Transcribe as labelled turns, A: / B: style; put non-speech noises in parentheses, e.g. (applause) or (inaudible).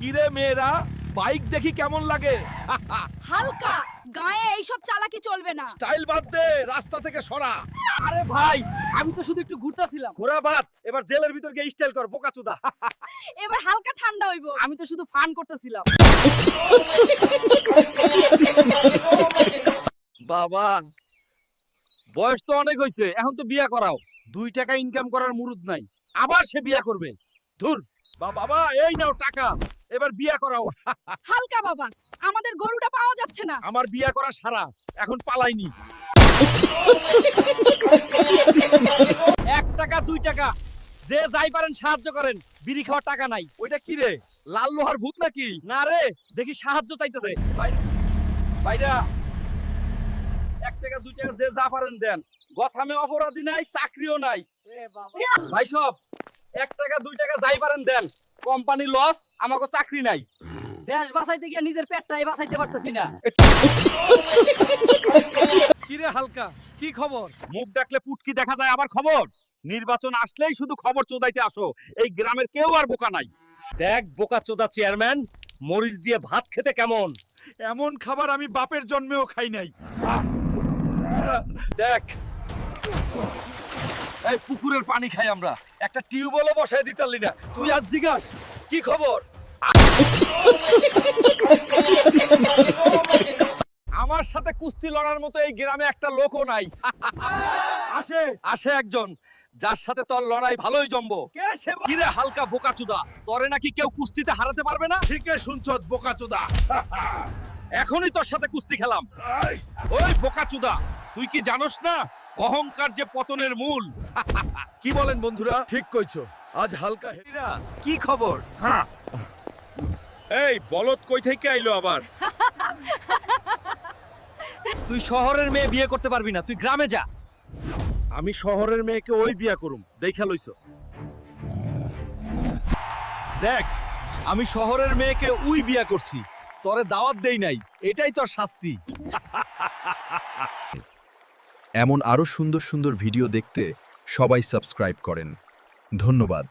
A: কিরে মেয়েরা বাইক দেখি কেমন লাগে?
B: হালকা গায়ে এইসব চালাকি চলবে না।
A: স্টাইল বাদ দে রাস্তা থেকে সরা।
C: আরে ভাই আমি তো শুধু একটু ঘুরতাছিলাম।
A: ঘোরা বাদ এবার জেলের ভিতর গিয়ে স্টাইল কর বোকাচুদা।
B: এবার হালকা ঠান্ডা হইব।
C: আমি তো শুধু ফান করতেছিলাম।
A: বাবা বয়স তো অনেক হয়েছে এখন তো বিয়া করাও। দুই টাকা ইনকাম করার মুরুদ নাই আবার সে বিয়া করবে। ধুর বা বাবা এই নাও টাকা। এবার বিয়া করাও। (laughs)
B: হালকা বাবা আমাদের গরুটা পাওয়া যাচ্ছে না।
A: আমার বিয়া করা সারা এখন পালাইনি। (laughs)
C: এক টাকা দুই টাকা যে যাই পারেন সাহায্য করেন বিড়ি খাওয়ার টাকা নাই।
A: ওইটা কি রে লাল লোহার ভূত নাকি?
C: না রে দেখি সাহায্য চাইতেছে।
A: ভাইরা এক টাকা দুই টাকা যে যা পারেন দেন। গথামে অপরাধী নাই চাকরিও নাই। ভাই সব এক টাকা দুই টাকা যাই পারেন দেন। কোম্পানি লস আমাকে চাকরি নাই।
C: দেশ বাঁচাইতে গিয়ে নিজের পেটটাই বাঁচাইতে পারতেছি না।
A: কিরে হালকা কি খবর? মুখ ডাকলে পুটকি দেখা যায় আবার খবর? নির্বাচন আসলেই শুধু খবর চোদাইতে আসো। এই গ্রামের কেউ আর বোকা নাই।
C: দেখ বোকা চোদা চেয়ারম্যান মরিচ দিয়ে ভাত খেতে কেমন?
A: এমন খাবার আমি বাপের জন্মেও খাই নাই। দেখ। এই পুকুরের পানি খাই আমরা। একটা টিউবওয়েলও বসায় দিতালি না। তুই আজ জিজ্ঞাস কি খবর? আমার সাথে কুস্তি লড়ার মতো এই গ্রামে একটা লোকও নাই। আসে। আসে একজন যার সাথে তোর লড়াই ভালোই জমবো। কিরে হালকা বোকাচুদা তরে নাকি কেউ কুস্তিতে হারাতে পারবে না?
D: ঠিকই শুনছত বোকাচোদা।
A: এখনই তোর সাথে কুস্তি খেলাম। ওই বোকাচুদা তুই কি জানোস না? অহংকার যে পতনের মূল। (laughs)
D: কি বলেন বন্ধুরা? ঠিক কইছো। আজ হালকা হে-
A: এরা, কি খবর? এই বলদ কই থেকে আইলো আবার? (laughs)
C: তুই শহরের মেয়ে বিয়ে করতে পারবি না তুই গ্রামে যা।
A: আমি শহরের মেয়েকে ওই বিয়া করুম দেখা লইছো। দেখ আমি শহরের মেয়েকে উই বিয়া করছি তরে দাওয়াত দেই নাই এটাই তোর শাস্তি। (laughs)
E: এমন আরও সুন্দর সুন্দর ভিডিও দেখতে সবাই সাবস্ক্রাইব করেন। ধন্যবাদ।